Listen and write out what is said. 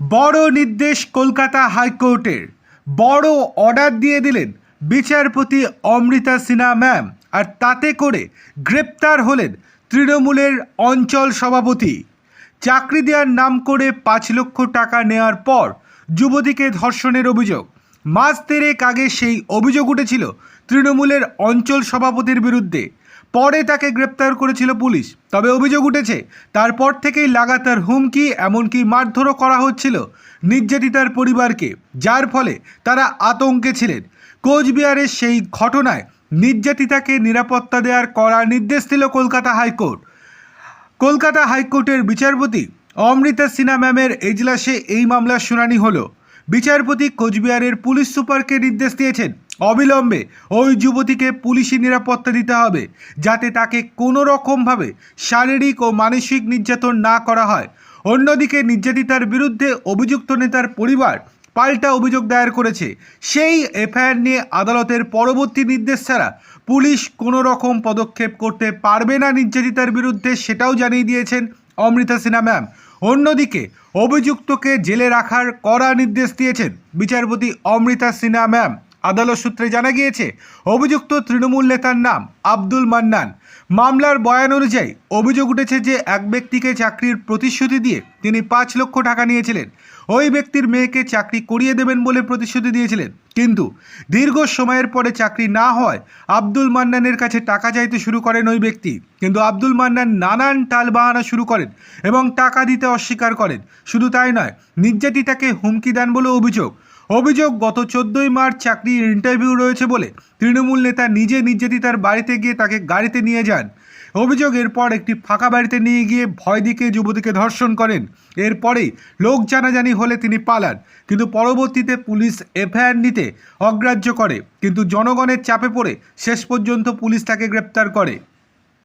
বড় নির্দেশ কলকাতা হাইকোর্টের। বড় অর্ডার দিয়ে দিলেন বিচারপতি অমৃতা সিনহা ম্যাম আর তাতে করে গ্রেপ্তার হলেন তৃণমূলের অঞ্চল সভাপতি। চাকরি দেওয়ার নাম করে পাঁচ লক্ষ টাকা নেওয়ার পর যুবতীকে ধর্ষণের অভিযোগ। মাস দেড়েক আগে সেই অভিযোগ উঠেছিল তৃণমূলের অঞ্চল সভাপতির বিরুদ্ধে। পরে তাকে গ্রেপ্তার করেছিল পুলিশ। তবে অভিযোগ উঠেছে, তারপর থেকেই লাগাতার হুমকি, এমনকি মারধরও করা হচ্ছিল নির্যাতিতার পরিবারকে, যার ফলে তারা আতঙ্কে ছিলেন। কোচবিহারের সেই ঘটনায় নির্যাতিতাকে নিরাপত্তা দেওয়ার কড়া নির্দেশ দিল কলকাতা হাইকোর্ট। কলকাতা হাইকোর্টের বিচারপতি অমৃতা সিনহা ম্যামের এজলাসে এই মামলার শুনানি হলো। বিচারপতি কোচবিহারের পুলিশ সুপারকে নির্দেশ দিয়েছেন অবিলম্বে ওই যুবতীকে পুলিশি নিরাপত্তা দিতে হবে, যাতে তাকে কোনো রকমভাবে শারীরিক ও মানসিক নির্যাতন না করা হয়। অন্যদিকে নির্যাতিতার বিরুদ্ধে অভিযুক্ত নেতার পরিবার পাল্টা অভিযোগ দায়ের করেছে। সেই এফআইআর নিয়ে আদালতের পরবর্তী নির্দেশ ছাড়া পুলিশ কোনো রকম পদক্ষেপ করতে পারবে না নির্যাতিতার বিরুদ্ধে সেটাও জানিয়ে দিয়েছেন অমৃতা সিনহা ম্যাম। অন্যদিকে অভিযুক্তকে জেলে রাখার কড়া নির্দেশ দিয়েছেন বিচারপতি অমৃতা সিনহা ম্যাম। আদালত সূত্রে জানা গিয়েছে, অভিযুক্ত তৃণমূল নেতার নাম আব্দুল মান্নান। মামলার বয়ান অনুযায়ী অভিযোগ উঠেছে যে এক ব্যক্তিকে চাকরির প্রতিশ্রুতি দিয়ে তিনি পাঁচ লক্ষ টাকা নিয়েছিলেন। ওই ব্যক্তির মেয়েকে চাকরি করিয়ে দেবেন বলে প্রতিশ্রুতি দিয়েছিলেন। কিন্তু দীর্ঘ সময়ের পরে চাকরি না হয় আব্দুল মান্নানের কাছে টাকা চাইতে শুরু করেন ওই ব্যক্তি। কিন্তু আব্দুল মান্নান নানান টালবাহানা শুরু করেন এবং টাকা দিতে অস্বীকার করেন। শুধু তাই নয়, নির্যাতিতাকে হুমকি দেন বলে অভিযোগ। অভিযোগ, গত চোদ্দই মার্চ চাকরির ইন্টারভিউ রয়েছে বলে তৃণমূল নেতা নিজে নির্যাতিতার বাড়িতে গিয়ে তাকে গাড়িতে নিয়ে যান। অভিযোগ, এরপর একটি ফাঁকা বাড়িতে নিয়ে গিয়ে ভয় দিকে যুবতীকে ধর্ষণ করেন। এরপরেই লোক জানাজানি হলে তিনি পালান, কিন্তু পরবর্তীতে পুলিশ এফআইআর নিতে অগ্রাহ্য করে। কিন্তু জনগণের চাপে পড়ে শেষ পর্যন্ত পুলিশ তাকে গ্রেপ্তার করে।